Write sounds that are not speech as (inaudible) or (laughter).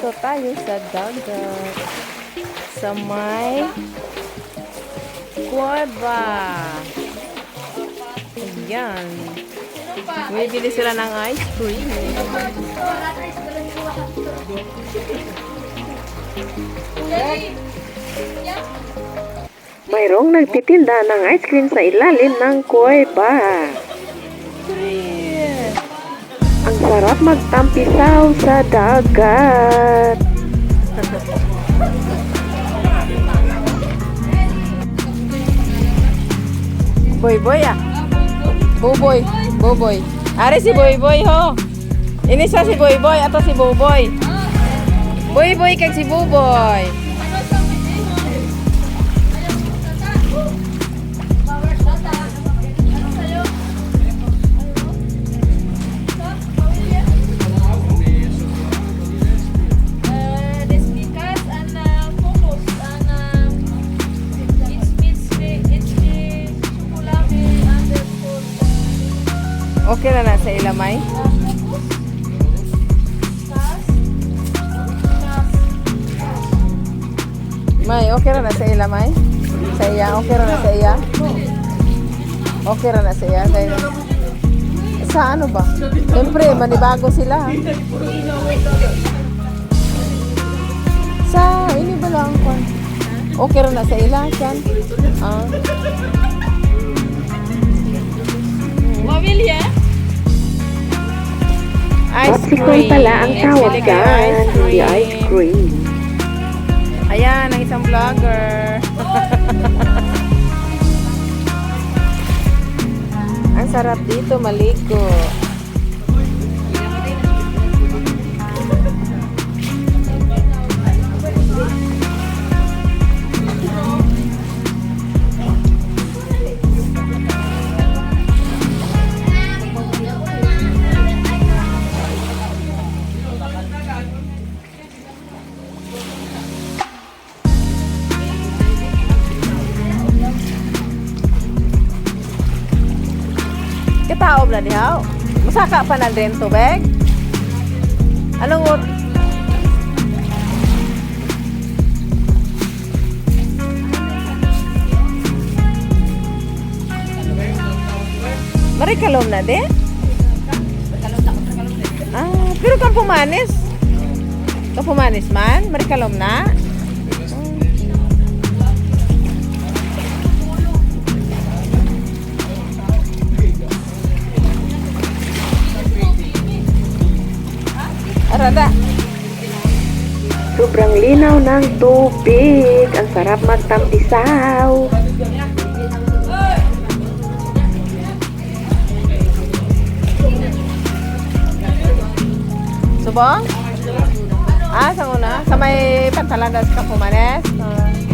Dito tayo sa dagat. Sa may Cueva. Ayan. Bumibili sila ng ice cream. Mayroong nagtitinda ng ice cream sa ilalim ng kuweba. Sarap magtampisaw sa dagat. Boy boy ah. Boboy. Boboy. Are si Boy Boy ho. Ini siya si Boy Boy ato si Boboy. Boy Boy kag si Boboy. Okay na na sa ilamay. May, okay ra na sa ilamay. Sa iya, okay ra na sa iya. Okay ra na sa iya. Dahil, sa ano ba? Siyempre, manibago sila. Sa, ini ba lang? Okay ra na sa ila, yan. Ah. Popsicle pala ang tawag dyan, hindi ice cream. Ayan, ang isang vlogger. (laughs) ang sarap dito, maligo. Kitaob na dihaw. Musaka pa na din tubig. Anong? Marikalom na din? Ah, pero kang pumanis. Kang pumanis man? Marikalom na? Arada. Sobrang linaw ng tubig. Ang sarap magtampisaw. Subong? Ah, sa una? Sa may pantaladas ka pumanes? Ah.